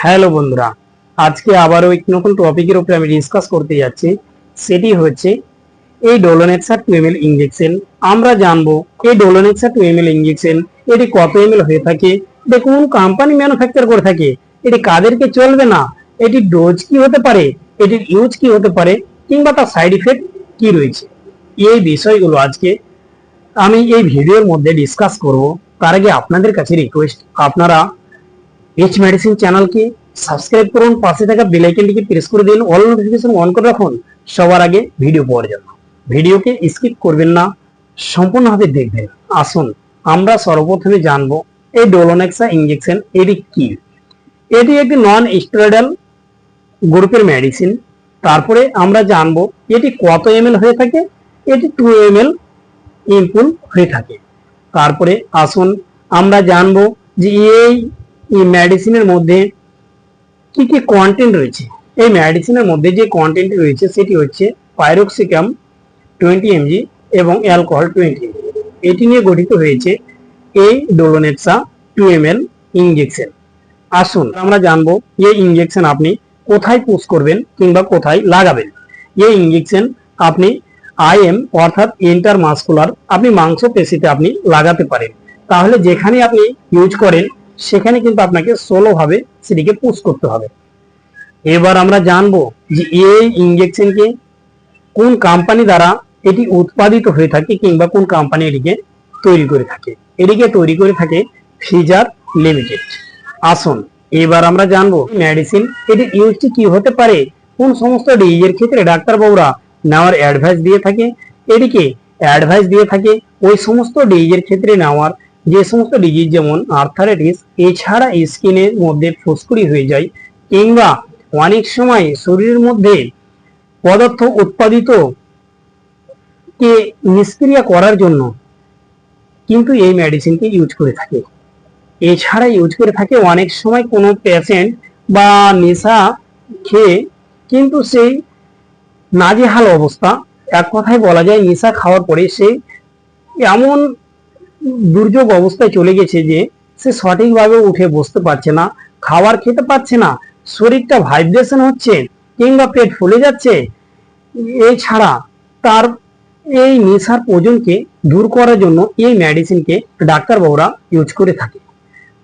Hello বন্ধুরা, আজকে আবারও একটি নতুন টপিকের উপরে আমি ডিসকাস করতে যাচ্ছি। সেটি হচ্ছে এই ডোলোনেক্সা টু এম ইঞ্জেকশন আমরা জানব এই ডোলোনেক্সা টু এম ইঞ্জেকশন এটি কত এম হয়ে থাকে? এটি কোন কোম্পানি ম্যানুফ্যাকচার করে থাকে? এটি কাদেরকে চলবে না? এটি ডোজ কি হতে পারে? এটির ইউজ কি হতে পারে? কিংবা তার সাইড ইফেক্ট কি রয়েছে? এই বিষয়গুলো আজকে আমি এই ভিডিওর মধ্যে ডিসকাস করব। তার আগে আপনাদের কাছে রিকোয়েস্ট আপনারা এইচ মেডিসিন চ্যানেলকে সাবস্ক্রাইব করুন, পাশে থাকা বেল প্রেস করে দিন অল নোটিফিকেশন অন করে রাখুন। সবার আগে ভিডিও পাওয়ার জন্য। ভিডিওকে স্কিপ করবেন না সম্পূর্ণভাবে দেখবেন। আসুন, আমরা সর্বপ্রথমে জানব, এই ডোলোনেক্সা ইঞ্জেকশন এটি কি? এটি একটি নন স্টেরয়েডাল গ্রুপের মেডিসিন তারপরে আমরা জানব, এটি কত এম হয়ে থাকে? এটি টু এম এল ইম্পুল হয়ে থাকে। তারপরে আসুন, আমরা জানব যে এই মেডিসিনের মধ্যে কি কি কন্টেন্ট রয়েছে? এই মেডিসিনের মধ্যে যে কন্টেন্ট রয়েছে, সেটি হচ্ছে পাইরোক্সিকাম টোয়েন্টি এমজি এবং অ্যালকোহল টোয়েন্টি এটি নিয়ে গঠিত হয়েছে এই ডোলোনেটসা টু এম এল ইঞ্জেকশন আসুন, আমরা জানব, এই ইঞ্জেকশন আপনি কোথায় পুশ করবেন কিংবা কোথায় লাগাবেন? এই ইঞ্জেকশন আপনি আইএম অর্থাৎ ইন্টার মাসকুলার আপনি মাংস পেশিতে আপনি লাগাতে পারেন। তাহলে যেখানে আপনি ইউজ করেন সেখানে কিন্তু আপনাকে সোলো ভাবে সেটিকে পুশ করতে হবে। এবার আমরা জানব যে এই ইঞ্জেকশনকে কোন কোম্পানি দ্বারা এটি উৎপাদিত হয়ে থাকে কিংবা কোন কোম্পানি এটিকে তৈরি করে থাকে। এটিকে তৈরি করে থাকে ফিজার লিমিটেড আসুন, এবার আমরা জানব মেডিসিন এটির ইউজটি কি হতে পারে, কোন সমস্ত ডিজিজের ক্ষেত্রে ডাক্তারবাবুরা নেওয়ার অ্যাডভাইস দিয়ে থাকে, এটিকে অ্যাডভাইস দিয়ে থাকে, ওই সমস্ত ডিজিজের ক্ষেত্রে নেওয়ার যে সমস্ত ডিজিজ যেমন আর্থারাইটিস এছাড়া স্কিনের মধ্যে ফুসকুড়ি হয়ে যায় কিংবা অনেক সময় শরীরের মধ্যে পদার্থ উৎপাদিত কে নিষ্ক্রিয়া করার জন্য কিন্তু এই মেডিসিনকে ইউজ করে থাকে। এছাড়া ইউজ করে থাকে অনেক সময় কোনো পেশেন্ট বা নেশা খেয়ে কিন্তু সেই নাজেহাল অবস্থা। এক কথায় বলা যায়, নেশা খাওয়ার পরে সে এমন দুর্যোগ অবস্থায় চলে গেছে যে সে সঠিকভাবে উঠে বসতে পারছে না, খাবার খেতে পারছে না, শরীরটা ভাইব্রেশন হচ্ছে কিংবা পেট ফুলে যাচ্ছে, এছাড়া তার এই নেশার ওজনকে দূর করার জন্য এই মেডিসিনকে ডাক্তারবাবুরা ইউজ করে থাকে।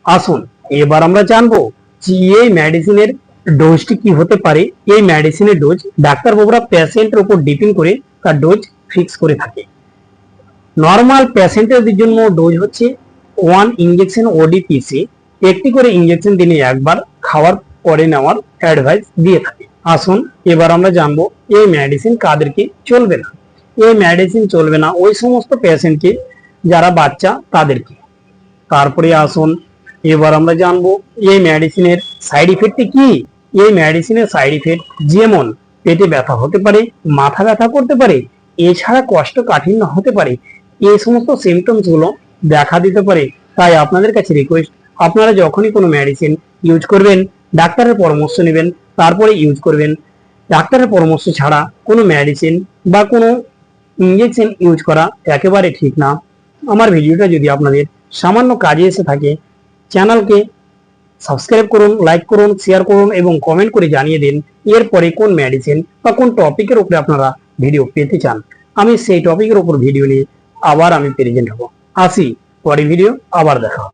আসুন, এবার আমরা জানব যে এই মেডিসিনের ডোজটি কি হতে পারে। এই মেডিসিনের ডোজ ডাক্তারবাবুরা পেশেন্টের উপর ডিপেন্ড করে তার ডোজ ফিক্স করে থাকে। নর্মাল পেশেন্টের জন্য ডোজ হচ্ছে ওয়ান ইঞ্জেকশন ওডিপিসি একটি করে ইঞ্জেকশন দিনে একবার খাওয়ার পরে নেওয়ার অ্যাডভাইস দিয়ে থাকে। আসুন, এবার আমরা জানব এই মেডিসিন কাদেরকে চলবে না। এই মেডিসিন চলবে না, ওই সমস্ত পেশেন্টকে যারা বাচ্চা তাদেরকে তারপরে আসুন, এবার আমরা জানব এই মেডিসিনের সাইড ইফেক্টটি কি? এই মেডিসিনের সাইড ইফেক্ট যেমন পেটে ব্যথা হতে পারে, মাথা ব্যথা করতে পারে, এছাড়া কষ্ট কাঠিন্য হতে পারে এই সমস্ত সিমটমসগুলো দেখা দিতে পারে, তাই আপনাদের কাছে রিকোয়েস্ট আপনারা যখনই কোনো মেডিসিন ইউজ করবেন, ডাক্তারের পরামর্শ নেবেন, তারপরে ইউজ করবেন। ডাক্তারের পরামর্শ ছাড়া কোনো মেডিসিন বা কোনো ইঞ্জেকশন ইউজ করা একেবারে ঠিক না। আমার ভিডিওটা যদি আপনাদের সামান্য কাজে এসে থাকে চ্যানেলকে সাবস্ক্রাইব করুন লাইক করুন শেয়ার করুন এবং কমেন্ট করে জানিয়ে দিন, এরপরে কোন মেডিসিন বা কোন টপিকের উপরে আপনারা ভিডিও পেতে চান। আমি সেই টপিকের উপর ভিডিও নিয়ে আবার আমি প্রেজেন্ট হব আসি পরে ভিডিও আবার দেখা।